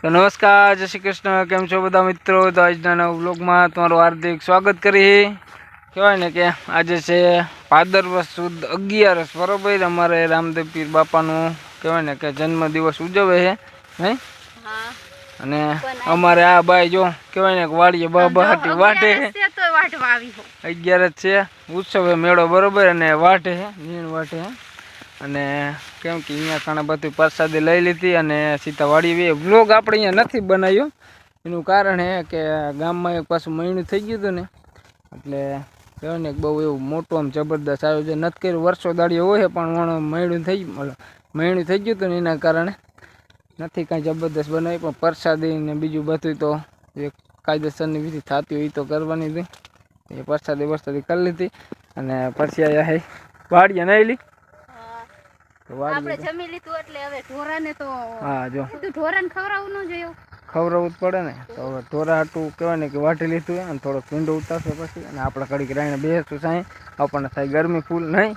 તો નમસ્કાર જય શ્રી કૃષ્ણ. કેમ છો બધા મિત્રો? તો આજના નવ બ્લોગમાં તમારું હાર્દિક સ્વાગત કરી કહેવાય ને કે આજે છે ભાદરવસ સુદ અગિયારસ બરોબર? અમારે રામદેવ પીર બાપાનું કહેવાય ને કે જન્મદિવસ ઉજવે છે નહીં? અને અમારે આ બાઈ જો કહેવાય ને કે વાડીએ બાબા વાટે અગિયાર અગિયારસ છે ઉત્સવે મેળો બરોબર? અને વાટે છે નીણ વાટે છે. અને કેમ કે અહીંયા ઘણા બધું પ્રસાદી લઈ લીધી અને સીધા વાળી વ્લોગ આપણે અહીંયા નથી બનાવ્યો. એનું કારણ એ કે ગામમાં એક પાછું મહિનું થઈ ગયું હતું ને, એટલે કહેવાય ને બહુ એવું મોટું આમ જબરદસ્ત આયોજન નથી કર્યું. વર્ષો દાડીઓ હોય પણ મહિનું થઈ મહિનું થઈ ગયું હતું ને એના કારણે નથી કાંઈ જબરદસ્ત બનાવી પણ પ્રસાદી ને બીજું બધું તો જે કાયદેસરની વિધિ થતી હોય તો કરવાની હતી એ પ્રસાદી વરસાદી કરી લીધી અને પછી હે વાડીએ નહીં આપણે જમી લીધું એટલે હવે ઢોરાને તો હા જો. ઢોરાને ન જ પડે ને. તો હવે ઢોરા હાટું કહેવાય ને કે વાટી લીધું અને થોડો પીંડો ઉતારશે પછી અને આપણે કડીક રાઈને બેસું સાંઈ. આપણને થાય ગરમી ફૂલ નહીં.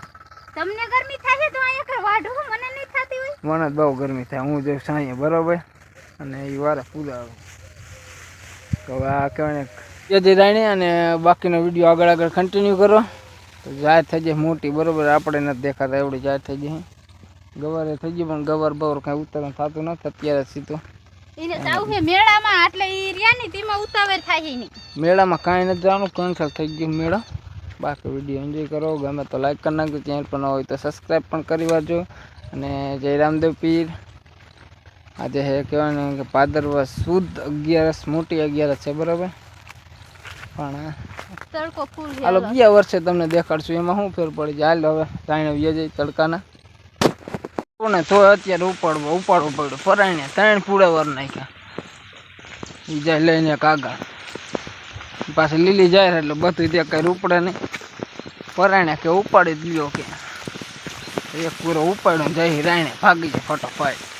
તમને ગરમી થાય તો અહીંયા કઈ વાઢું મને નહીં થતી હોય. મને જ બહુ ગરમી થાય. હું જઉં સાંઈએ બરોબર? અને એ વારે ફૂલ આવે તો આ કહેવાય ને જે રાણી અને બાકીનો વીડિયો આગળ આગળ કન્ટિન્યુ કરો. તો જાહેર થઈ જાય મોટી બરોબર? આપણે નથી દેખાતા એવડી જાહેર થઈ જાય. ગવારે થઈ ગયું પણ ગવર બવર કાંઈ ઉતરણ થતું નથી અત્યારે સીધું. મેળામાં એટલે ઈ રહ્યા ની તેમાં ઉતાવળ થાય નહીં. મેળામાં કાંઈ નથી જવાનું કેન્સલ થઈ ગયું મેળા. બાકી વીડિયો એન્જોય કરો ગમે તો લાઈક કરી નાખજો ચેનલ પર ન હોય તો સબસ્ક્રાઈબ પણ કરી વાજો અને જય રામદેવ પીર. આજે હે કહેવાય ને કે ભાદરવા શુદ્ધ અગિયારસ મોટી અગિયારસ છે બરાબર? પણ તડકો ફૂલ હાલો ગયા વર્ષે તમને દેખાડશું એમાં શું ફેર પડી જાય હાલ હવે તાણે વ્યા તડકાના. ને તો અત્યારે ઉપાડવો ઉપાડવો પડ્યો પરાયણે ત્રણ પૂડા વાર નાખ્યા. ઈ જાય લઈને કાગળ પાછી લીલી જાય એટલે બધું ત્યાં કઈ ઉપડે નહીં. પરાયણે કે ઉપાડી જ કે. એક પૂરો ઉપાડ્યો જાય રાયણે ભાગી જાય ફટોફટ.